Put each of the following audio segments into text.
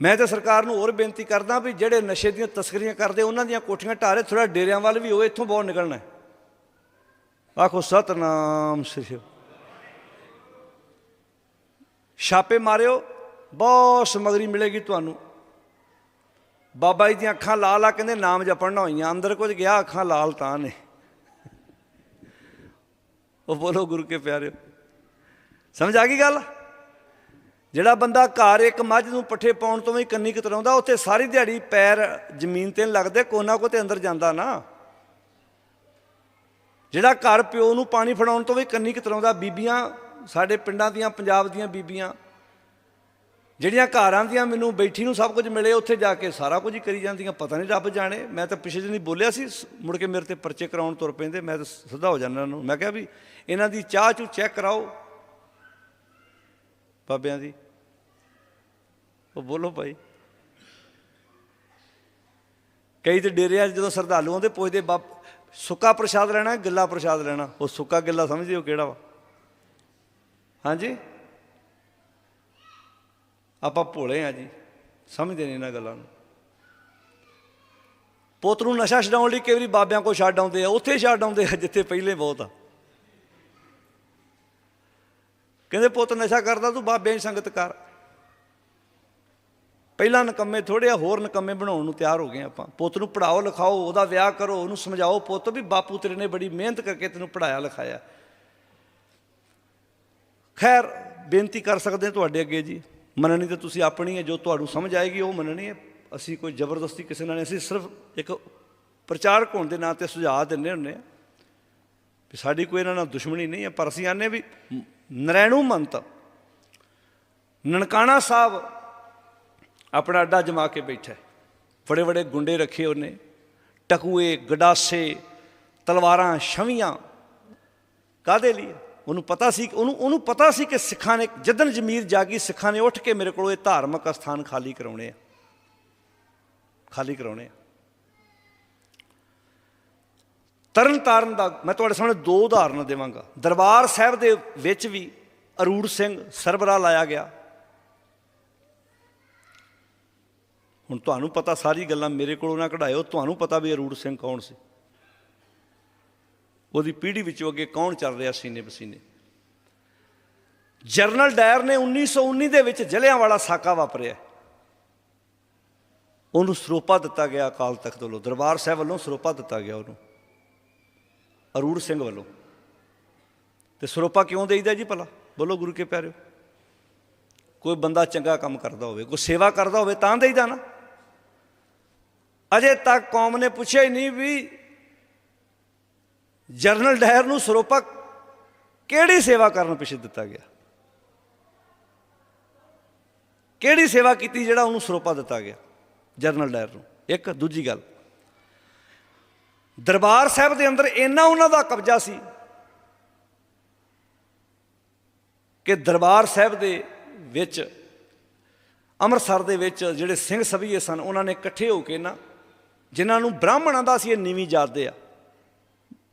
ਮੈਂ ਤਾਂ ਸਰਕਾਰ ਨੂੰ ਹੋਰ ਬੇਨਤੀ ਕਰਦਾ ਵੀ ਜਿਹੜੇ ਨਸ਼ੇ ਦੀਆਂ ਤਸਕਰੀਆਂ ਕਰਦੇ, ਉਹਨਾਂ ਦੀਆਂ ਕੋਠੀਆਂ ਢਾਰੇ ਥੋੜਾ ਡੇਰਿਆਂ ਵੱਲ ਵੀ ਹੋਵੇ, ਇੱਥੋਂ ਬਹੁਤ ਨਿਕਲਣਾ ਆਖੋ, ਸਤਨਾਮ ਸ੍ਰੀ ਛਾਪੇ ਮਾਰਿਓ, ਬਹੁਤ ਸਮਗਰੀ ਮਿਲੇਗੀ ਤੁਹਾਨੂੰ। ਬਾਬਾ ਜੀ ਦੀਆਂ ਅੱਖਾਂ ਲਾਲ ਆ, ਕਹਿੰਦੇ ਨਾਮ ਜਪਣ ਹੋਈਆਂ, ਅੰਦਰ ਕੁਝ ਗਿਆ, ਅੱਖਾਂ ਲਾਲ ਤਾਂ ਨੇ। ਉਹ ਬੋਲੋ ਗੁਰੂ ਕੇ ਪਿਆਰਿਓ। ਸਮਝ ਆ ਗਈ ਗੱਲ? ਜਿਹੜਾ ਬੰਦਾ ਘਰ ਇੱਕ ਮੱਝ ਨੂੰ ਪੱਠੇ ਪਾਉਣ ਤੋਂ ਵੀ ਕੰਨੀ ਕਤਰਾਉਂਦਾ, ਉੱਥੇ ਸਾਰੀ ਦਿਹਾੜੀ ਪੈਰ ਜ਼ਮੀਨ ਤੇ ਨੀ ਲੱਗਦੇ ਕੋਨਾ ਕੋ ਤੇ ਅੰਦਰ ਜਾਂਦਾ ਨਾ। ਜਿਹੜਾ ਘਰ ਪਿਓ ਨੂੰ ਪਾਣੀ ਫੜਾਉਣ ਤੋਂ ਵੀ ਕੰਨੀ ਕਤਰਾਉਂਦਾ, ਬੀਬੀਆਂ, ਸਾਡੇ ਪਿੰਡਾਂ ਦੀਆਂ, ਪੰਜਾਬ ਦੀਆਂ ਬੀਬੀਆਂ, ਜਿਹੜੀਆਂ ਘਰਾਂ ਦੀਆਂ ਮੈਨੂੰ ਬੈਠੀ ਨੂੰ ਸਭ ਕੁਝ ਮਿਲੇ, ਉੱਥੇ ਜਾ ਕੇ ਸਾਰਾ ਕੁਝ ਹੀ ਕਰੀ ਜਾਂਦੀਆਂ, ਪਤਾ ਨਹੀਂ ਰੱਬ ਜਾਣੇ। ਮੈਂ ਤਾਂ ਪਿਛਲੇ ਦਿਨ ਹੀ ਬੋਲਿਆ ਸੀ ਮੁੜ ਕੇ ਮੇਰੇ ਤੇ ਪਰਚੇ ਕਰਾਉਣ ਤੁਰ ਪੈਂਦੇ, ਮੈਂ ਤਾਂ ਸਿੱਧਾ ਹੋ ਜਾਂਦਾ ਇਹਨਾਂ ਨੂੰ। ਮੈਂ ਕਿਹਾ ਵੀ ਇਹਨਾਂ ਦੀ ਚਾਹ ਚੂ ਚੈੱਕ ਕਰਾਓ ਬਾਬਿਆਂ ਦੀ। ਉਹ ਬੋਲੋ ਭਾਈ। ਕਈ ਤੇ ਡੇਰਿਆਂ 'ਚ ਜਦੋਂ ਸਰਦਾਲੂ ਆਉਂਦੇ, ਪੁੱਛਦੇ ਬਾਪ ਸੁੱਕਾ ਪ੍ਰਸ਼ਾਦ ਲੈਣਾ ਗਿੱਲਾ ਪ੍ਰਸ਼ਾਦ ਲੈਣਾ ਉਹ ਸੁੱਕਾ ਗਿੱਲਾ ਸਮਝਦੇ ਹੋ ਕਿਹੜਾ ਵਾ? ਹਾਂਜੀ? ਆਪਾਂ ਭੋਲੇ ਆ ਜੀ, ਸਮਝਦੇ ਨਹੀਂ ਇਹਨਾਂ ਗੱਲਾਂ ਨੂੰ। ਪੁੱਤ ਨੂੰ ਨਸ਼ਾ ਛਡਾਉਣ ਲਈ ਕਈ ਵਾਰੀ ਬਾਬਿਆਂ ਕੋਲ ਛੱਡ ਆਉਂਦੇ ਆ, ਉੱਥੇ ਛੱਡ ਆਉਂਦੇ ਆ, ਜਿੱਥੇ ਪਹਿਲੇ ਬਹੁਤ ਆ। ਕਹਿੰਦੇ, ਪੁੱਤ, ਨਸ਼ਾ ਕਰਦਾ ਤੂੰ ਬਾਬਿਆਂ ਦੀ ਸੰਗਤ ਕਰ। ਪਹਿਲਾਂ ਨਕੰਮੇ ਥੋੜੇ ਆ, ਹੋਰ ਨਕੰਮੇ ਬਣਾਉਣ ਨੂੰ ਤਿਆਰ ਹੋ ਗਏ ਆਪਾਂ। ਪੁੱਤ ਨੂੰ ਪੜਾਓ ਲਿਖਾਓ, ਉਹਦਾ ਵਿਆਹ ਕਰੋ, ਉਹਨੂੰ ਸਮਝਾਓ, ਪੁੱਤ, ਵੀ ਬਾਪੂ ਤੇਰੇ ਨੇ ਬੜੀ ਮਿਹਨਤ ਕਰਕੇ ਤੈਨੂੰ ਪੜਾਇਆ ਲਿਖਾਇਆ ਖੈਰ, ਬੇਨਤੀ ਕਰ ਸਕਦੇ ਹਾਂ ਤੁਹਾਡੇ ਅੱਗੇ ਜੀ। ਮੰਨਣੀ ਤਾਂ ਤੁਸੀਂ ਆਪਣੀ ਹੈ, ਜੋ ਤੁਹਾਨੂੰ ਸਮਝ ਆਏਗੀ ਉਹ ਮੰਨਣੀ ਹੈ। ਅਸੀਂ ਕੋਈ ਜ਼ਬਰਦਸਤੀ ਕਿਸੇ ਨਾਲ ਅਸੀਂ ਸਿਰਫ ਇੱਕ ਪ੍ਰਚਾਰਕ ਹੋਣ ਦੇ ਨਾਂ ਤੇ ਸੁਝਾਅ ਦਿੰਦੇ ਹੁੰਦੇ ਆ ਵੀ ਸਾਡੀ ਕੋਈ ਇਹਨਾਂ ਨਾਲ ਦੁਸ਼ਮਣੀ ਨਹੀਂ ਹੈ, ਪਰ ਅਸੀਂ ਆਨੇ ਵੀ ਨਰੈਣੂ ਮੰਤ, ਨਨਕਾਣਾ ਸਾਹਿਬ ਆਪਣਾ ਅੱਡਾ ਜਮਾ ਕੇ ਬੈਠਾ ਹੈ। ਬੜੇ ਬੜੇ ਗੁੰਡੇ ਰੱਖੇ ਉਹਨੇ, ਟਕੂਏ, ਗਡਾਸੇ, ਤਲਵਾਰਾਂ, ਛਵੀਆਂ ਕਾਦੇ ਲਈ? ਉਹਨੂੰ ਪਤਾ ਸੀ ਉਹਨੂੰ ਉਹਨੂੰ ਪਤਾ ਸੀ ਕਿ ਸਿੱਖਾਂ ਨੇ, ਜਦਨ ਜ਼ਮੀਰ ਜਾਗੀ, ਸਿੱਖਾਂ ਨੇ ਉੱਠ ਕੇ ਮੇਰੇ ਕੋਲੋਂ ਇਹ ਧਾਰਮਿਕ ਸਥਾਨ ਖਾਲੀ ਕਰਾਉਣੇ ਆ। ਖਾਲੀ ਕਰਾਉਣੇ ਆ। ਤਰਨ ਤਾਰਨ ਦਾ, ਮੈਂ ਤੁਹਾਡੇ ਸਾਹਮਣੇ ਦੋ ਉਦਾਹਰਨ ਦੇਵਾਂਗਾ। ਦਰਬਾਰ ਸਾਹਿਬ ਦੇ ਵਿੱਚ ਵੀ ਅਰੂੜ ਸਿੰਘ ਸਰਬਰਾ ਲਾਇਆ ਗਿਆ। ਹੁਣ ਤੁਹਾਨੂੰ ਪਤਾ ਸਾਰੀ ਗੱਲਾਂ ਮੇਰੇ ਕੋਲੋਂ ਨਾ ਕਢਾਇਓ, ਤੁਹਾਨੂੰ ਪਤਾ ਵੀ ਅਰੂੜ ਸਿੰਘ ਕੌਣ ਸੀ। ਉਹਦੀ ਪੀੜ੍ਹੀ ਵਿੱਚੋਂ ਅੱਗੇ ਕੌਣ ਚੱਲ ਰਿਹਾ ਸੀਨੇ ਪਸੀਨੇ। ਜਰਨਲ ਡਾਇਰ ਨੇ 1919 ਦੇ ਵਿੱਚ ਜਲਿਆਂਵਾਲਾ ਸਾਕਾ ਵਾਪਰਿਆ। ਉਹਨੂੰ ਸਰੋਪਾ ਦਿੱਤਾ ਗਿਆ ਅਕਾਲ ਤਖਤ ਵੱਲੋਂ, ਦਰਬਾਰ ਸਾਹਿਬ ਵੱਲੋਂ ਸਰੋਪਾ ਦਿੱਤਾ ਗਿਆ ਉਹਨੂੰ। ਅਰੂੜ ਸਿੰਘ ਵੱਲੋਂ। ਤੇ ਸਰੋਪਾ ਕਿਉਂ ਦੇਈਦਾ ਜੀ ਭਲਾ? ਬੋਲੋ ਗੁਰੂ ਕੇ ਪਿਆਰਿਓ। ਕੋਈ ਬੰਦਾ ਚੰਗਾ ਕੰਮ ਕਰਦਾ ਹੋਵੇ, ਕੋਈ ਸੇਵਾ ਕਰਦਾ ਹੋਵੇ ਤਾਂ ਦੇਈਦਾ ਨਾ। ਅਜੇ ਤੱਕ ਕੌਮ ਨੇ ਪੁੱਛਿਆ ਹੀ ਨਹੀਂ ਵੀ ਜਰਨਲ ਡਾਇਰ ਨੂੰ ਸਰੋਪਾ ਕਿਹੜੀ ਸੇਵਾ ਕਰਨ ਪਿੱਛੇ ਦਿੱਤਾ ਗਿਆ? ਕਿਹੜੀ ਸੇਵਾ ਕੀਤੀ ਜਿਹੜਾ ਉਹਨੂੰ ਸਰੋਪਾ ਦਿੱਤਾ ਗਿਆ ਜਰਨਲ ਡਾਇਰ ਨੂੰ? ਇੱਕ ਦੂਜੀ ਗੱਲ। ਦਰਬਾਰ ਸਾਹਿਬ ਦੇ ਅੰਦਰ ਇੰਨਾ ਉਹਨਾਂ ਦਾ ਕਬਜ਼ਾ ਸੀ ਕਿ ਦਰਬਾਰ ਸਾਹਿਬ ਦੇ ਵਿੱਚ, ਅੰਮ੍ਰਿਤਸਰ ਦੇ ਵਿੱਚ ਜਿਹੜੇ ਸਿੰਘ ਸਭੀਏ ਸਨ, ਉਹਨਾਂ ਨੇ ਇਕੱਠੇ ਹੋ ਕੇ ਨਾ, ਜਿਨ੍ਹਾਂ ਨੂੰ ਬ੍ਰਾਹਮਣਾਂ ਦਾ ਸੀ, ਇਹ ਨੀਵੀਂ ਜਾਤਦੇ ਆ।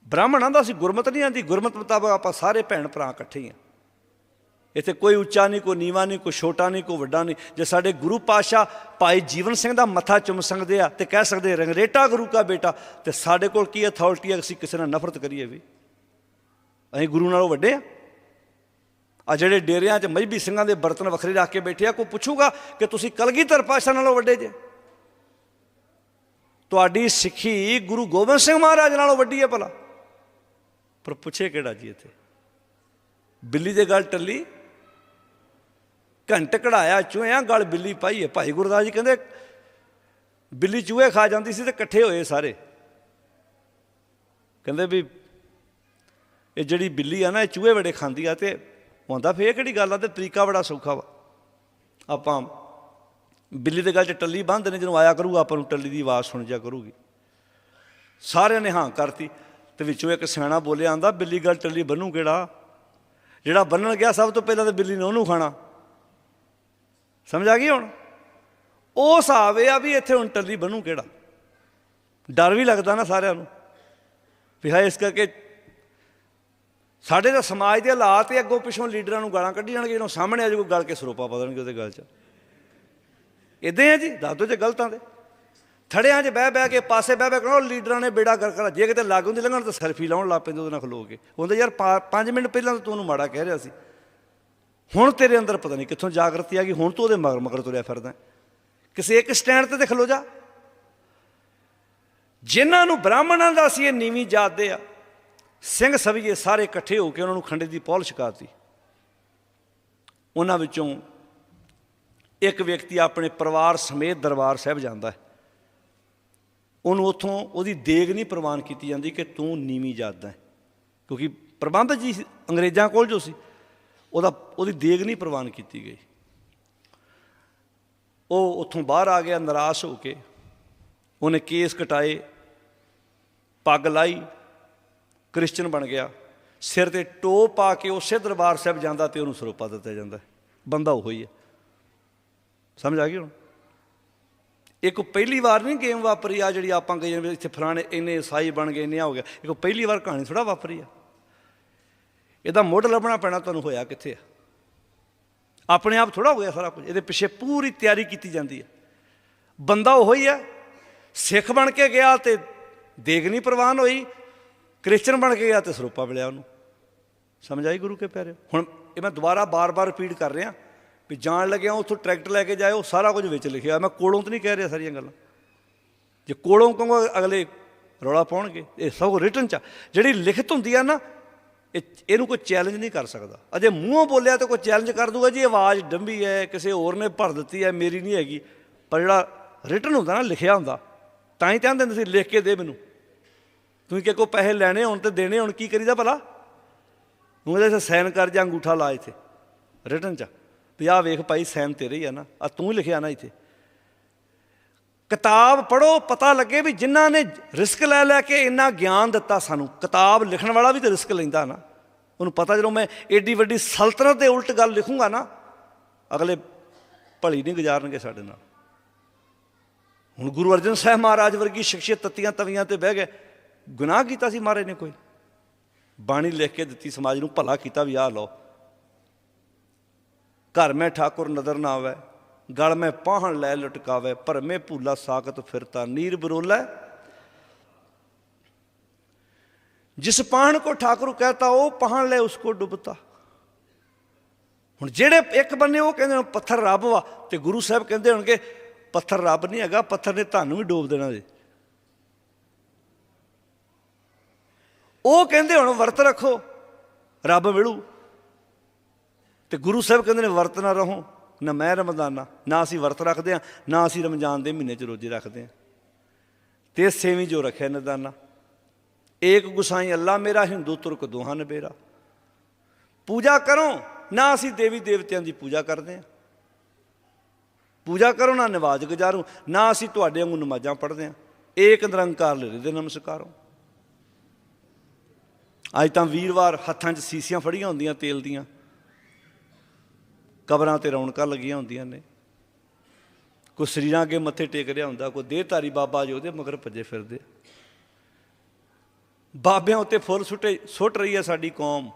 ਬ੍ਰਾਹਮਣਾਂ ਦਾ ਸੀ, ਗੁਰਮਤ ਨਹੀਂ ਆਂਦੀ, ਗੁਰਮਤ ਮੁਤਾਬਕ ਆਪਾਂ ਸਾਰੇ ਭੈਣ ਭਰਾ ਇਕੱਠੇ ਹੀ ਆ। ਇੱਥੇ ਕੋਈ ਉੱਚਾ ਨਹੀਂ, ਕੋਈ ਨੀਵਾ ਨਹੀਂ, ਕੋਈ ਛੋਟਾ ਨਹੀਂ, ਕੋਈ ਵੱਡਾ ਨਹੀਂ। ਜੇ ਸਾਡੇ ਗੁਰੂ ਪਾਸ਼ਾ ਭਾਈ ਜੀਵਨ ਸਿੰਘ ਦਾ ਮੱਥਾ ਚੁੰਮ ਸਕਦੇ ਆ ਤੇ ਕਹਿ ਸਕਦੇ ਰੰਗਰੇਟਾ ਗੁਰੂ ਕਾ ਬੇਟਾ, ਤੇ ਸਾਡੇ ਕੋਲ ਕੀ ਅਥਾਰਟੀ ਹੈ ਅਸੀਂ ਕਿਸੇ ਨਾਲ ਨਫ਼ਰਤ ਕਰੀਏ ਵੀ? ਅਸੀਂ ਗੁਰੂ ਨਾਲੋਂ ਵੱਡੇ ਆ। ਆ ਜਿਹੜੇ ਡੇਰਿਆਂ 'ਚ ਮਜਬੀ ਸਿੰਘਾਂ ਦੇ ਬਰਤਨ ਵੱਖਰੇ ਰੱਖ ਕੇ ਬੈਠੇ ਆ, ਕੋਈ ਪੁੱਛੂਗਾ ਕਿ ਤੁਸੀਂ ਕਲਗੀਧਰ ਪਾਸ਼ਾ ਨਾਲੋਂ ਵੱਡੇ ਜੇ? ਤੁਹਾਡੀ ਸਿੱਖੀ ਗੁਰੂ ਗੋਬਿੰਦ ਸਿੰਘ ਮਹਾਰਾਜ ਨਾਲੋਂ ਵੱਡੀ ਹੈ ਭਲਾ। ਪਰ ਪੁੱਛੇ ਕਿਹੜਾ ਜੀ ਇੱਥੇ? ਬਿੱਲੀ ਦੇ ਗੱਲ ਟੱਲੀ ਘੰਟ ਕਢਾਇਆ, ਚੂਹਿਆਂ ਗਲ ਬਿੱਲੀ ਪਾਈ ਹੈ। ਭਾਈ ਗੁਰਦਾਸ ਜੀ ਕਹਿੰਦੇ, ਬਿੱਲੀ ਚੂਹੇ ਖਾ ਜਾਂਦੀ ਸੀ ਤੇ ਇਕੱਠੇ ਹੋਏ ਸਾਰੇ। ਕਹਿੰਦੇ ਵੀ ਇਹ ਜਿਹੜੀ ਬਿੱਲੀ ਆ ਨਾ, ਇਹ ਚੂਹੇ ਬੜੇ ਖਾਂਦੀ ਆ ਤੇ ਹੁੰਦਾ ਫੇਰ ਕਿਹੜੀ ਗੱਲ ਆ, ਤੇ ਤਰੀਕਾ ਬੜਾ ਸੌਖਾ ਵਾ। ਆਪਾਂ ਬਿੱਲੀ ਦੇ ਗੱਲ 'ਚ ਟੱਲੀ ਬੰਨ੍ਹਦੇ ਨੇ, ਜਦੋਂ ਆਇਆ ਕਰੂਗਾ ਆਪਾਂ ਨੂੰ ਟੱਲੀ ਦੀ ਆਵਾਜ਼ ਸੁਣ ਜਾ ਕਰੂਗੀ। ਸਾਰਿਆਂ ਨੇ ਹਾਂ ਕਰਤੀ ਤੇ ਵਿੱਚੋਂ ਇੱਕ ਸਿਆਣਾ ਬੋਲਿਆ ਆਂਦਾ, ਬਿੱਲੀ ਗੱਲ ਟੱਲੀ ਬੰਨੂ ਕਿਹੜਾ? ਜਿਹੜਾ ਬੰਨਣ ਗਿਆ, ਸਭ ਤੋਂ ਪਹਿਲਾਂ ਤਾਂ ਬਿੱਲੀ ਨੇ ਉਹਨੂੰ ਖਾਣਾ। ਸਮਝ ਆ ਗਈ ਹੁਣ? ਉਹ ਹਿਸਾਬ ਇਹ ਆ ਵੀ ਇੱਥੇ ਹੁਣ ਟੱਲੀ ਬਣੂ ਕਿਹੜਾ? ਡਰ ਵੀ ਲੱਗਦਾ ਨਾ ਸਾਰਿਆਂ ਨੂੰ। ਵੀ ਹਾਂ ਇਸ ਕਰਕੇ ਸਾਡੇ ਦਾ ਸਮਾਜ ਦੇ ਹਾਲਾਤ ਹੀ ਅੱਗੋਂ ਪਿੱਛੋਂ ਲੀਡਰਾਂ ਨੂੰ ਗਾਲਾਂ ਕੱਢੀ ਜਾਣਗੇ ਜਦੋਂ ਸਾਹਮਣੇ ਆ ਜੇ ਕੋਈ ਗੱਲ ਕੇ ਸਰੋਪਾ ਪਾ ਦੇਣਗੇ ਉਹਦੇ ਗੱਲ 'ਚ। ਇਦਾਂ ਹੈ ਜੀ, ਦੱਸ ਦਿਓ ਜੇ ਗਲਤਾਂ ਦੇ ਥੜਿਆਂ 'ਚ ਬਹਿ ਬਹਿ ਕੇ ਪਾਸੇ ਬਹਿ ਬਹਿ ਕਰੋ ਲੀਡਰਾਂ ਨੇ ਬੇੜਾ ਕਰ ਕਰ, ਜੇ ਕਿਤੇ ਲਾਗੋਂ ਹੁੰਦੀ ਲੰਘਣ ਤਾਂ ਸੈਲਫੀ ਲਾਉਣ ਲੱਗ ਪੈਂਦੇ ਉਹਦੇ ਨਾਲ ਖਲੋ ਕੇ। ਉਹਦੇ ਯਾਰ 5 ਮਿੰਟ ਪਹਿਲਾਂ ਤਾਂ ਤੂੰ ਉਹਨੂੰ ਮਾੜਾ ਕਹਿ ਰਿਹਾ ਸੀ। ਹੁਣ ਤੇਰੇ ਅੰਦਰ ਪਤਾ ਨਹੀਂ ਕਿੱਥੋਂ ਜਾਗਰਤੀ ਆ ਗਈ, ਹੁਣ ਤੂੰ ਉਹਦੇ ਮਗਰ ਮਗਰ ਤੁਰਿਆ ਫਿਰਦਾ ਕਿਸੇ ਇੱਕ ਸਟੈਂਡ ਤੇ ਤੇ ਖਲੋ ਜਾ। ਜਿਨ੍ਹਾਂ ਨੂੰ ਬ੍ਰਾਹਮਣਾਂ ਦਾ ਸੀ ਇਹ ਨੀਵੀਂ ਜਾਤਦੇ ਆ, ਸਿੰਘ ਸਭੀਏ ਸਾਰੇ ਇਕੱਠੇ ਹੋ ਕੇ ਉਹਨਾਂ ਨੂੰ ਖੰਡੇ ਦੀ ਪੌਲ ਛਕਾਤੀ। ਉਹਨਾਂ ਵਿੱਚੋਂ ਇੱਕ ਵਿਅਕਤੀ ਆਪਣੇ ਪਰਿਵਾਰ ਸਮੇਤ ਦਰਬਾਰ ਸਾਹਿਬ ਜਾਂਦਾ ਹੈ। ਉਹਨੂੰ ਉੱਥੋਂ ਉਹਦੀ ਦੇਗ ਨਹੀਂ ਪ੍ਰਵਾਨ ਕੀਤੀ ਜਾਂਦੀ ਕਿ ਤੂੰ ਨੀਵੀਂ ਜਾਤ ਹੈ, ਕਿਉਂਕਿ ਪ੍ਰਬੰਧ ਜੀ ਅੰਗਰੇਜ਼ਾਂ ਕੋਲ ਜੋ ਸੀ ਉਹਦਾ ਉਹਦੀ ਦੇਗ ਨਹੀਂ ਪ੍ਰਵਾਨ ਕੀਤੀ ਗਈ। ਉਹ ਉੱਥੋਂ ਬਾਹਰ ਆ ਗਿਆ, ਨਿਰਾਸ਼ ਹੋ ਕੇ। ਉਹਨੇ ਕੇਸ ਕਟਾਏ, ਪੱਗ ਲਾਈ, ਕ੍ਰਿਸਚਨ ਬਣ ਗਿਆ। ਸਿਰ ਤੇ ਟੋਪ ਪਾ ਕੇ ਉਸੇ ਦਰਬਾਰ ਸਾਹਿਬ ਜਾਂਦਾ ਤੇ ਉਹਨੂੰ ਸਰੋਪਾ ਦਿੱਤਾ ਜਾਂਦਾ। ਬੰਦਾ ਉਹ ਹੀ ਹੈ। ਸਮਝ ਆ ਗਈ ਹੁਣ? ਇੱਕ ਪਹਿਲੀ ਵਾਰ ਨਹੀਂ ਗੇਮ ਵਾਪਰੀ ਆ ਜਿਹੜੀ ਆਪਾਂ ਕਹੀਏ ਇੱਥੇ ਫਲਾਣੇ ਇੰਨੇ ਈਸਾਈ ਬਣ ਗਏ ਇੰਨੇ ਹੋ ਗਿਆ ਇੱਕ ਪਹਿਲੀ ਵਾਰ ਕਹਾਣੀ ਥੋੜਾ ਵਾਪਰੀ ਆ। ਇਹਦਾ ਮੁੱਢ ਲੱਭਣਾ ਪੈਣਾ ਤੁਹਾਨੂੰ ਹੋਇਆ ਕਿੱਥੇ ਆ? ਆਪਣੇ ਆਪ ਥੋੜਾ ਹੋ ਗਿਆ ਸਾਰਾ ਕੁਝ। ਇਹਦੇ ਪਿੱਛੇ ਪੂਰੀ ਤਿਆਰੀ ਕੀਤੀ ਜਾਂਦੀ ਹੈ। ਬੰਦਾ ਉਹ ਹੀ ਹੈ ਸਿੱਖ ਬਣ ਕੇ ਗਿਆ ਤੇ ਦੇਗ ਨਹੀਂ ਪ੍ਰਵਾਨ ਹੋਈ, ਕ੍ਰਿਸਚਨ ਬਣ ਕੇ ਗਿਆ ਤੇ ਸਰੂਪਾ ਮਿਲਿਆ ਉਹਨੂੰ। ਸਮਝ ਆਈ ਗੁਰੂ ਕੇ ਪਿਆਰੇ ਹੁਣ ਇਹ ਮੈਂ ਦੁਬਾਰਾ ਬਾਰ-ਬਾਰ ਰਿਪੀਟ ਕਰ ਰਿਹਾ ਵੀ ਜਾਣ ਲੱਗਿਆ ਉੱਥੋਂ ਟਰੈਕਟਰ ਲੈ ਕੇ ਜਾਇਓ, ਸਾਰਾ ਕੁਝ ਵਿੱਚ ਲਿਖਿਆ ਮੈਂ ਕੋਲੋਂ ਤਾਂ ਨਹੀਂ ਕਹਿ ਰਿਹਾ ਸਾਰੀਆਂ ਗੱਲਾਂ। ਜੇ ਕੋਲੋਂ ਕਹੂੰਗਾ ਅਗਲੇ ਰੌਲਾ ਪਾਉਣਗੇ, ਇਹ ਸਭ ਰਿਟਨ ਚ ਆ। ਜਿਹੜੀ ਲਿਖਤ ਹੁੰਦੀ ਆ ਨਾ ਇਹਨੂੰ ਕੋਈ ਚੈਲੰਜ ਨਹੀਂ ਕਰ ਸਕਦਾ। ਅਜੇ ਮੂੰਹੋਂ ਬੋਲਿਆ ਤਾਂ ਕੋਈ ਚੈਲੰਜ ਕਰ ਦੂਗਾ ਜੀ, ਆਵਾਜ਼ ਡੰਬੀ ਹੈ, ਕਿਸੇ ਹੋਰ ਨੇ ਭਰ ਦਿੱਤੀ ਹੈ, ਮੇਰੀ ਨਹੀਂ ਹੈਗੀ। ਪਰ ਜਿਹੜਾ ਰਿਟਨ ਹੁੰਦਾ ਨਾ, ਲਿਖਿਆ ਹੁੰਦਾ, ਤਾਂ ਹੀ ਕਹਿੰਦੇ ਦਿੰਦੇ ਸੀ, ਲਿਖ ਕੇ ਦੇ ਮੈਨੂੰ। ਤੁਸੀਂ ਕਿ ਕੋ ਪੈਸੇ ਲੈਣੇ ਹੁਣ ਤੇ ਦੇਣੇ ਹੁਣ, ਕੀ ਕਰੀਦਾ ਭਲਾ? ਉਹ ਇਹਦੇ ਸਾਈਨ ਕਰ ਜਾਂ ਅੰਗੂਠਾ ਲਾ ਇੱਥੇ ਰਿਟਨ ਚ। ਵੀ ਆਹ ਵੇਖ ਭਾਈ ਸਾਈਨ ਤੇਰੇ ਹੀ ਆ ਨਾ। ਆ ਤੂੰ ਲਿਖਿਆ ਨਾ ਇੱਥੇ। ਕਿਤਾਬ ਪੜੋ ਪਤਾ ਲੱਗੇ ਵੀ ਜਿਨ੍ਹਾਂ ਨੇ ਰਿਸਕ ਲੈ ਲੈ ਕੇ ਇੰਨਾ ਗਿਆਨ ਦਿੱਤਾ ਸਾਨੂੰ। ਕਿਤਾਬ ਲਿਖਣ ਵਾਲਾ ਵੀ ਤਾਂ ਰਿਸਕ ਲੈਂਦਾ ਨਾ। ਉਹਨੂੰ ਪਤਾ ਜਦੋਂ ਮੈਂ ਏਡੀ ਵੱਡੀ ਸਲਤਨਤ ਦੇ ਉਲਟ ਗੱਲ ਲਿਖੂੰਗਾ ਨਾ, ਅਗਲੇ ਭਲੀ ਨਹੀਂ ਗੁਜ਼ਾਰਨਗੇ ਸਾਡੇ ਨਾਲ। ਹੁਣ ਗੁਰੂ ਅਰਜਨ ਸਾਹਿਬ ਮਹਾਰਾਜ ਵਰਗੀ ਸ਼ਖਸੀਅਤ ਤਤੀਆਂ ਤਵੀਆਂ ਤੇ ਬਹਿ ਗਏ। ਗੁਨਾਹ ਕੀਤਾ ਸੀ ਮਹਾਰਾਜ ਨੇ ਕੋਈ? ਬਾਣੀ ਲਿਖ ਕੇ ਦਿੱਤੀ, ਸਮਾਜ ਨੂੰ ਭਲਾ ਕੀਤਾ ਵੀ ਆਹ ਲਓ। ਘਰ ਮੈਂ ਠਾਕੁਰ ਨਦਰ ਨਾ ਆਵੇ। ਗਲ ਮੈਂ ਪਾਹਣ ਲੈ ਲਟਕਾਵੇ ਭਰਮੇ ਭੂਲਾ ਸਾਖਤ ਫਿਰਤਾ, ਨੀਰ ਬਰੋਲਾ। ਜਿਸ ਪਾਹਣ ਕੋ ਠਾਕੁਰ ਕਹਤਾ, ਉਹ ਪਾਹਣ ਲੈ ਉਸ ਉਸਕੋ ਡੁੱਬਤਾ। ਹੁਣ ਜਿਹੜੇ ਇੱਕ ਬੰਨੇ ਉਹ ਕਹਿੰਦੇ ਨੇ ਪੱਥਰ ਰੱਬ ਵਾ, ਤੇ ਗੁਰੂ ਸਾਹਿਬ ਕਹਿੰਦੇ ਹੋਣਗੇ, ਪੱਥਰ ਰੱਬ ਨਹੀਂ ਹੈਗਾ, ਪੱਥਰ ਨੇ ਤੁਹਾਨੂੰ ਵੀ ਡੋਬ ਦੇਣਾ ਜੀ। ਉਹ ਕਹਿੰਦੇ ਹੁਣ ਵਰਤ ਰੱਖੋ, ਰੱਬ ਮਿਲੂ। ਤੇ ਗੁਰੂ ਸਾਹਿਬ ਕਹਿੰਦੇ ਨੇ, ਵਰਤ ਨਾ ਰਹੋ। ਨਾ ਮੈਂ ਰਮਦਾਨਾ ਨਾ ਅਸੀਂ ਵਰਤ ਰੱਖਦੇ ਆ ਨਾ ਅਸੀਂ ਰਮਜ਼ਾਨ ਦੇ ਮਹੀਨੇ 'ਚ ਰੋਜ਼ੇ ਰੱਖਦੇ ਆ ਤੇ ਸੇਵੀਂ ਜੋ ਰੱਖਿਆ ਨਦਾਨਾ, ਏਕ ਗੁਸਾਈ ਅੱਲਾ ਮੇਰਾ, ਹਿੰਦੂ ਤੁਰਕ ਦੋਹਾਂ ਨਬੇਰਾ ਪੂਜਾ ਕਰੋ, ਨਾ ਅਸੀਂ ਦੇਵੀ ਦੇਵਤਿਆਂ ਦੀ ਪੂਜਾ ਕਰਦੇ ਆ ਪੂਜਾ ਕਰੋ, ਨਾ ਨਵਾਜ਼ ਗੁਜ਼ਾਰੋ, ਨਾ ਅਸੀਂ ਤੁਹਾਡੇ ਵਾਂਗੂ ਨਮਾਜ਼ਾਂ ਪੜ੍ਹਦੇ ਆ ਏਕ ਨਿਰੰਕਾਰ ਲੈ ਦੇ ਨਮਸਕਾਰੋ। ਅੱਜ ਤਾਂ ਵੀਰਵਾਰ, ਹੱਥਾਂ 'ਚ ਸੀਸੀਆਂ ਫੜੀਆਂ ਹੁੰਦੀਆਂ, ਤੇਲ ਦੀਆਂ। ਕਬਰਾਂ ਤੇ ਰੌਣਕਾਂ ਲੱਗੀਆਂ ਹੁੰਦੀਆਂ ਨੇ। ਕੋਈ ਸਰੀਰਾਂ ਅੱਗੇ ਮੱਥੇ ਟੇਕ ਰਿਹਾ ਹੁੰਦਾ, ਕੋਈ ਦੇਹਧਾਰੀ ਬਾਬਾ ਜੋ ਉਹਦੇ ਮਗਰ ਭੱਜੇ ਫਿਰਦੇ। ਬਾਬਿਆਂ ਉੱਤੇ ਫੁੱਲ ਸੁੱਟੇ, ਸੁੱਟ ਰਹੀ ਹੈ ਸਾਡੀ ਕੌਮ।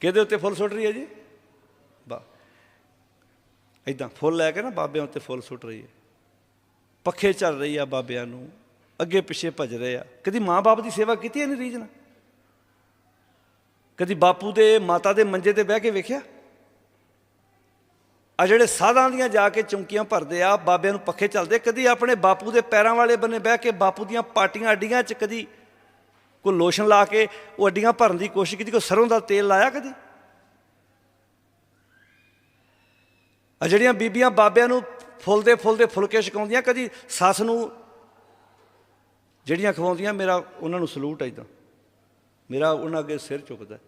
ਕਿਹਦੇ ਉੱਤੇ ਫੁੱਲ ਸੁੱਟ ਰਹੀ ਹੈ ਜੀ? ਬਾ ਇਦਾਂ ਫੁੱਲ ਲੈ ਕੇ ਨਾ ਬਾਬਿਆਂ ਉੱਤੇ ਫੁੱਲ ਸੁੱਟ ਰਹੀ ਹੈ। ਪੱਖੇ ਚੱਲ ਰਹੀ ਆ ਬਾਬਿਆਂ ਨੂੰ, ਅੱਗੇ ਪਿੱਛੇ ਭੱਜ ਰਹੇ ਆ। ਕਦੀ ਮਾਂ-ਬਾਪ ਦੀ ਸੇਵਾ ਕੀਤੀ ਹੈ ਨਹੀਂ ਰੀਝ ਨਾਲ? ਕਦੀ ਬਾਪੂ ਦੇ, ਮਾਤਾ ਦੇ ਮੰਜੇ ਤੇ ਬਹਿ ਕੇ ਵੇਖਿਆ? ਆ ਜਿਹੜੇ ਸਾਧਾਂ ਦੀਆਂ ਜਾ ਕੇ ਚੁੰਕੀਆਂ ਭਰਦੇ ਆ ਬਾਬਿਆਂ ਨੂੰ ਪੱਖੇ ਚੱਲਦੇ, ਕਦੀ ਆਪਣੇ ਬਾਪੂ ਦੇ ਪੈਰਾਂ ਵਾਲੇ ਬੰਨੇ ਬਹਿ ਕੇ ਬਾਪੂ ਦੀਆਂ ਪਾਟੀਆਂ ਅੱਡੀਆਂ 'ਚ ਕਦੀ ਕੋਈ ਲੋਸ਼ਨ ਲਾ ਕੇ ਉਹ ਅੱਡੀਆਂ ਭਰਨ ਦੀ ਕੋਸ਼ਿਸ਼ ਕੀਤੀ, ਕੋਈ ਸਰੋਂ ਦਾ ਤੇਲ ਲਾਇਆ ਕਦੀ? ਆ ਜਿਹੜੀਆਂ ਬੀਬੀਆਂ ਬਾਬਿਆਂ ਨੂੰ ਫੁੱਲਦੇ ਫੁੱਲਦੇ ਫੁਲਕੇ ਛਕਾਉਂਦੀਆਂ, ਕਦੀ ਸੱਸ ਨੂੰ ਜਿਹੜੀਆਂ ਖਵਾਉਂਦੀਆਂ, ਮੇਰਾ ਉਹਨਾਂ ਨੂੰ ਸਲੂਟ ਹੈ ਇਦਾਂ ਮੇਰਾ ਉਹਨਾਂ ਅੱਗੇ ਸਿਰ ਝੁਕਦਾ।